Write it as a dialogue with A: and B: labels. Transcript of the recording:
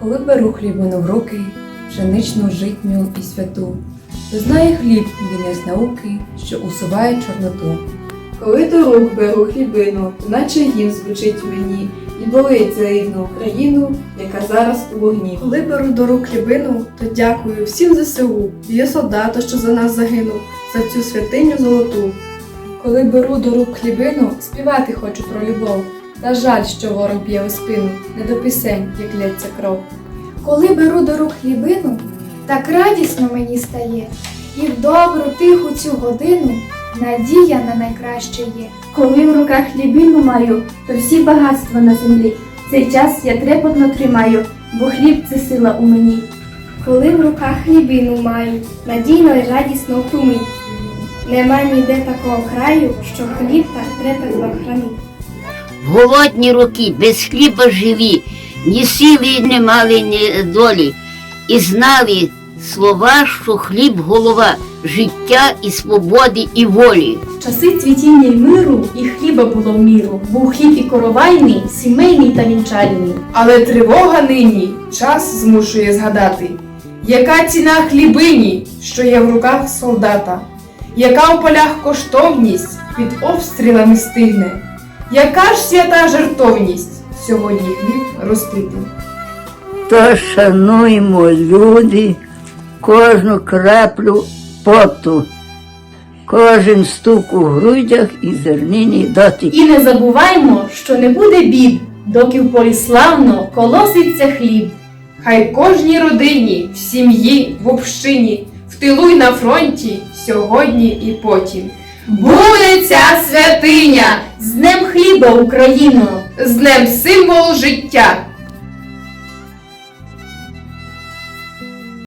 A: Коли беру хлібину в руки, пшеничну, житню і святу, то знає хліб вінець науки, що усуває чорноту.
B: Коли до рук беру хлібину, то наче гімн звучить мені і болить за рідну Україну, яка зараз у вогні.
C: Коли беру до рук хлібину, то дякую всім ЗСУ, є солдату, що за нас загинув, за цю святиню золоту.
A: Коли беру до рук хлібину, співати хочу про любов. Та жаль, що ворог б'є у спину, не до пісень, як лється кров.
D: Коли беру до рук хлібину, так радісно мені стає, і в добру тиху цю годину надія на найкраще є.
E: Коли в руках хлібину маю, то всі багатства на землі. Цей час я трепетно тримаю, бо хліб це сила у мені.
F: Коли в руках хлібину маю, надійно й радісно ту. Нема ніде такого краю, що хліб так трепетно хранить.
G: Голодні роки, без хліба живі, ні сили не мали, ні долі, і знали слова, що хліб голова, життя і свободи і волі.
E: Часи цвітіння й миру і хліба було в міру. Був хліб і коровайний, сімейний та вінчальний.
B: Але тривога нині час змушує згадати, яка ціна хлібині, що є в руках солдата, яка у полях коштовність під обстрілами стигне, яка ж свята жертовність сьогодні хліб розпити.
H: То шануємо люди, кожну краплю поту, кожен стук у грудях і зернині дотик.
E: І не забуваймо, що не буде бід, доки в полі славно колоситься хліб.
B: Хай кожній родині, в сім'ї, в общині, в тилу й на фронті, сьогодні і потім. Буде ця святиня
E: З Днем хліба, Україно!
B: з днем символ життя,